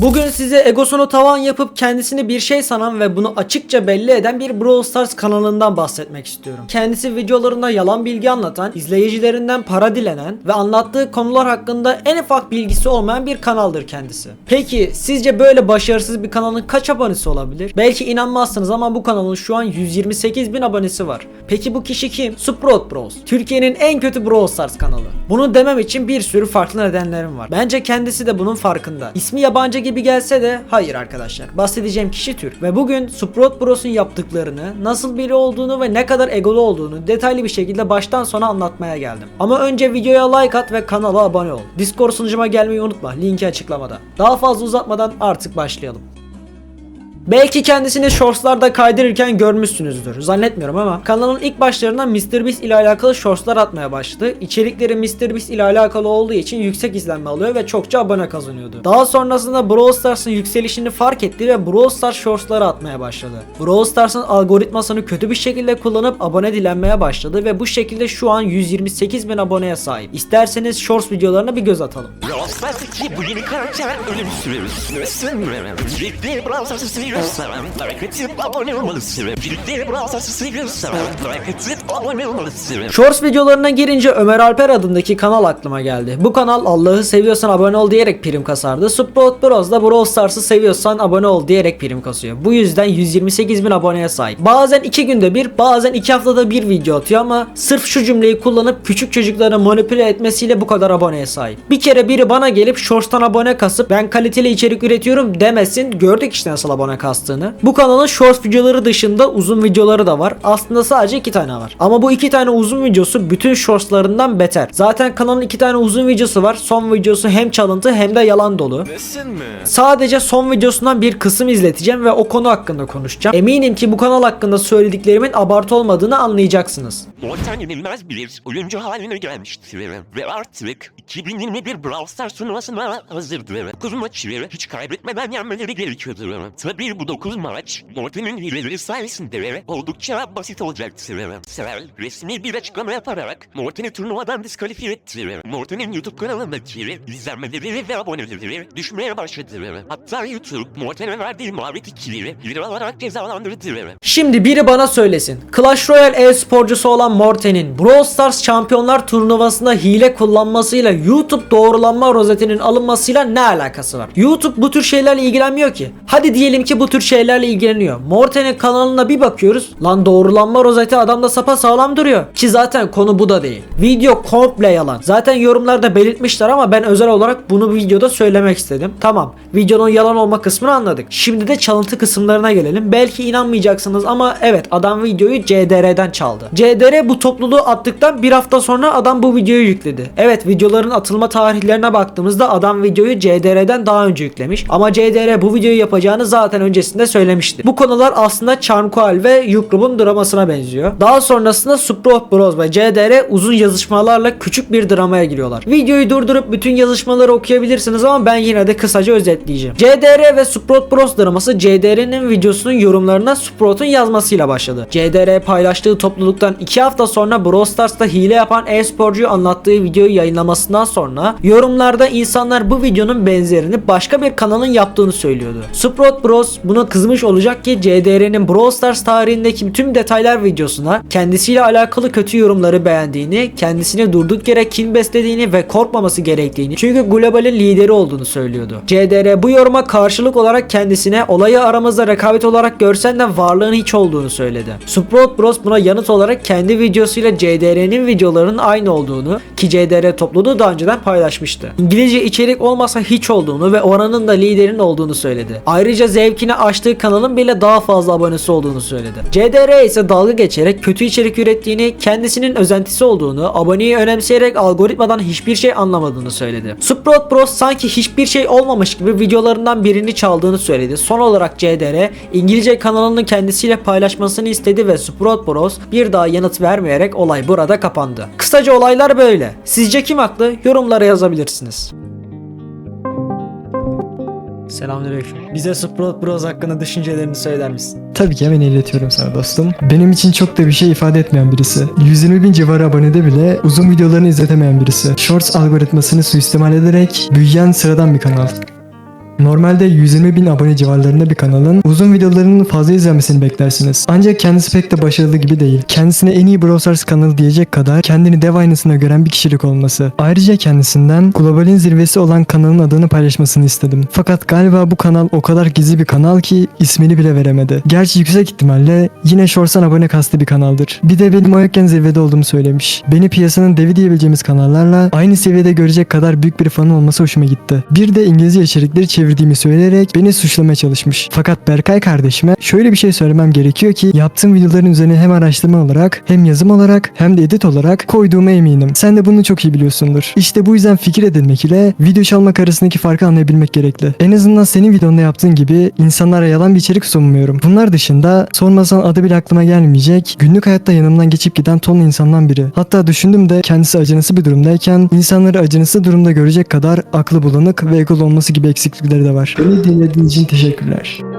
Bugün size egosunu tavan yapıp kendisini bir şey sanan ve bunu açıkça belli eden bir Brawl Stars kanalından bahsetmek istiyorum. Kendisi videolarında yalan bilgi anlatan, izleyicilerinden para dilenen ve anlattığı konular hakkında en ufak bilgisi olmayan bir kanaldır kendisi. Peki sizce böyle başarısız bir kanalın kaç abonesi olabilir? Belki inanmazsınız ama bu kanalın şu an 128 bin abonesi var. Peki bu kişi kim? Sprout Bros. Türkiye'nin en kötü Brawl Stars kanalı. Bunu demem için bir sürü farklı nedenlerim var. Bence kendisi de bunun farkında. İsmi yabancı gibi gelse de hayır arkadaşlar. Bahsedeceğim kişi Türk. Ve bugün Sprout Bros'un yaptıklarını, nasıl biri olduğunu ve ne kadar egolu olduğunu detaylı bir şekilde baştan sona anlatmaya geldim. Ama önce videoya like at ve kanala abone ol. Discord sunucuma gelmeyi unutma. Linki açıklamada. Daha fazla uzatmadan artık başlayalım. Belki kendisini shortslarda kaydırırken görmüşsünüzdür. Zannetmiyorum ama kanalın ilk başlarında MrBeast ile alakalı shortslar atmaya başladı. İçerikleri MrBeast ile alakalı olduğu için yüksek izlenme alıyor ve çokça abone kazanıyordu. Daha sonrasında Brawl Stars'ın yükselişini fark etti ve Brawl Stars shortsları atmaya başladı. Brawl Stars'ın algoritmasını kötü bir şekilde kullanıp abone dilenmeye başladı ve bu şekilde şu an 128 bin aboneye sahip. İsterseniz shorts videolarına bir göz atalım. Brawl Stars'taki bu yeni karakter ölüm sürüyoruz. Brawl Stars'ı Shorts videolarına girince Ömer Alper adındaki kanal aklıma geldi. Bu kanal Allah'ı seviyorsan abone ol diyerek prim kasardı. Sprout Bros da Brawl Stars'ı seviyorsan abone ol diyerek prim kasıyor. Bu yüzden 128 bin aboneye sahip. Bazen 2 günde bir bazen 2 haftada bir video atıyor ama sırf şu cümleyi kullanıp küçük çocukları manipüle etmesiyle bu kadar aboneye sahip. Bir kere biri bana gelip Shorts'tan abone kasıp ben kaliteli içerik üretiyorum demesin. Gördük işte nasıl abone kastığını. Bu kanalın Shorts videoları dışında uzun videoları da var. Aslında sadece 2 tane var. Ama bu 2 tane uzun videosu bütün Shorts'larından beter. Zaten kanalın 2 tane uzun videosu var. Son videosu hem çalıntı hem de yalan dolu. Nesin mi? Sadece son videosundan bir kısım izleteceğim ve o konu hakkında konuşacağım. Eminim ki bu kanal hakkında söylediklerimin abartı olmadığını anlayacaksınız. Morten yenilmez bir oyuncu haline gelmiştir. Ve artık 2021 Brawl Stars turnuvasına hazırdır. 9 maçı hiç kaybetmeden yenmeleri gerekiyordu. Tabii bu 9 maç Morten'in hileleri sayesinde oldukça basit olacaktır. Sever resmi bir açıklama yaparak Morten'i turnuvadan diskalifiye etti. Morten'in YouTube kanalındaki izlenmeleri ve aboneleri düşmeye başladı. Hatta YouTube Morten'e verdiği mavi tikleri bir olarak cezalandırdı. Şimdi biri bana söylesin. Clash Royale e-sporcusu olan Morten'in Brawl Stars Şampiyonlar Turnuvası'nda hile kullanmasıyla YouTube doğrulanma rozetinin alınmasıyla ne alakası var? YouTube bu tür şeylerle ilgilenmiyor ki. Hadi diyelim ki bu tür şeylerle ilgileniyor. Morten'in kanalına bir bakıyoruz. Lan doğrulanma rozeti adamda sapa sağlam duruyor. Ki zaten konu bu da değil. Video komple yalan. Zaten yorumlarda belirtmişler ama ben özel olarak bunu videoda söylemek istedim. Tamam. Videonun yalan olma kısmını anladık. Şimdi de çalıntı kısımlarına gelelim. Belki inanmayacaksınız ama evet adam videoyu CDR'den çaldı. CDR bu topluluğu attıktan bir hafta sonra adam bu videoyu yükledi. Evet videoların atılma tarihlerine baktığımızda adam videoyu CDR'den daha önce yüklemiş. Ama CDR bu videoyu yapacağını zaten öncesinde söylemişti. Bu konular aslında Charmcoal ve Yukrub'un dramasına benziyor. Daha sonrasında Sprout Bros ve CDR uzun yazışmalarla küçük bir dramaya giriyorlar. Videoyu durdurup bütün yazışmaları okuyabilirsiniz ama ben yine de kısaca özetleyeceğim. CDR ve Sprout Bros draması CDR'nin videosunun yorumlarına Sprout'un yazmasıyla başladı. CDR paylaştığı topluluktan 2 hafta sonra Brawl Stars'ta hile yapan e-sporcuyu anlattığı videoyu yayınlamasından sonra yorumlarda insanlar bu videonun benzerini başka bir kanalın yaptığını söylüyordu. Sprout Bros buna kızmış olacak ki CDR'nin Brawl Stars tarihindeki tüm detaylar videosuna kendisiyle alakalı kötü yorumları beğendiğini, kendisine durduk yere kin beslediğini ve korkmaması gerektiğini çünkü globalin lideri olduğunu söylüyordu. CDR bu yoruma karşılık olarak kendisine olayı aramızda rekabet olarak görsen de varlığın hiç olduğunu söyledi. Sprout Bros buna yanıt olarak kendi videosuyla CDR'nin videolarının aynı olduğunu ki CDR topluluğu daha önceden paylaşmıştı. İngilizce içerik olmasa hiç olduğunu ve oranın da liderin olduğunu söyledi. Ayrıca zevkini açtığı kanalın bile daha fazla abonesi olduğunu söyledi. CDR ise dalga geçerek kötü içerik ürettiğini, kendisinin özentisi olduğunu, aboneyi önemseyerek algoritmadan hiçbir şey anlamadığını söyledi. Sprout Bros sanki hiçbir şey olmamış gibi videolarından birini çaldığını söyledi. Son olarak CDR İngilizce kanalını kendisiyle paylaşmasını istedi ve Sprout Bros bir daha yanıt vermeyerek olay burada kapandı. Kısaca olaylar böyle. Sizce kim haklı? Yorumlara yazabilirsiniz. Selamünaleyküm. Bize Sprout Bros hakkında düşüncelerini söyler misin? Tabii ki hemen iletiyorum sana dostum. Benim için çok da bir şey ifade etmeyen birisi. 120 bin civarı abonede bile uzun videolarını izletemeyen birisi. Shorts algoritmasını suistimal ederek büyüyen sıradan bir kanal. Normalde 120 bin abone civarlarında bir kanalın uzun videolarının fazla izlenmesini beklersiniz. Ancak kendisi pek de başarılı gibi değil. Kendisine en iyi Brawl kanalı diyecek kadar kendini dev aynasına gören bir kişilik olması. Ayrıca kendisinden globalin zirvesi olan kanalın adını paylaşmasını istedim. Fakat galiba bu kanal o kadar gizli bir kanal ki ismini bile veremedi. Gerçi yüksek ihtimalle yine Shorts'tan abone kastı bir kanaldır. Bir de benim o yokken zirvede olduğumu söylemiş. Beni piyasanın devi diyebileceğimiz kanallarla aynı seviyede görecek kadar büyük bir fanı olması hoşuma gitti. Bir de İngilizce içerikleri çevirdiğimi söyleyerek beni suçlamaya çalışmış. Fakat Berkay kardeşime şöyle bir şey söylemem gerekiyor ki yaptığım videoların üzerine hem araştırma olarak hem yazım olarak hem de edit olarak koyduğuma eminim. Sen de bunu çok iyi biliyorsundur. İşte bu yüzden fikir edinmek ile video çalmak arasındaki farkı anlayabilmek gerekli. En azından senin videonda yaptığın gibi insanlara yalan bir içerik sunmuyorum. Bunlar dışında sormasan adı bile aklıma gelmeyecek günlük hayatta yanımdan geçip giden tonlu insandan biri. Hatta düşündüm de kendisi acınası bir durumdayken insanları acınası durumda görecek kadar aklı bulanık ve egolu olması gibi eksiklikleri de var. Beni dinlediğin için teşekkürler.